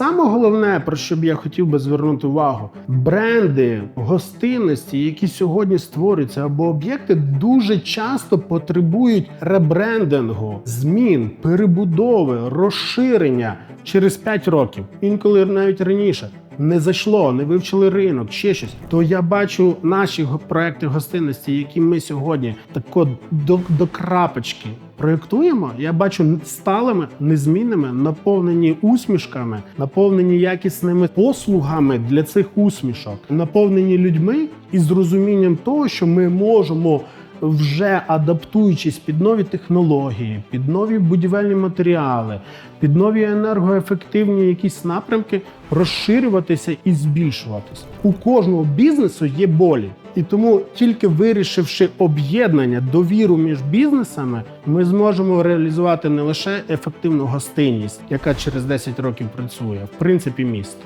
саме головне, про що б я хотів би звернути увагу, бренди гостинності, які сьогодні створюються, або об'єкти, дуже часто потребують ребрендингу, змін, перебудови, розширення через 5 років, інколи навіть раніше. Не зайшло, не вивчили ринок, ще щось. То я бачу наші проекти гостинності, які ми сьогодні тако до, до крапочки проєктуємо. Я бачу сталими, незмінними, наповнені усмішками, наповнені якісними послугами для цих усмішок, наповнені людьми і з розумінням того, що ми можемо. Вже адаптуючись під нові технології, під нові будівельні матеріали, під нові енергоефективні якісь напрямки, розширюватися і збільшуватися. У кожного бізнесу є болі. І тому, тільки вирішивши об'єднання, довіру між бізнесами, ми зможемо реалізувати не лише ефективну гостинність, яка через 10 років працює, в принципі, місто.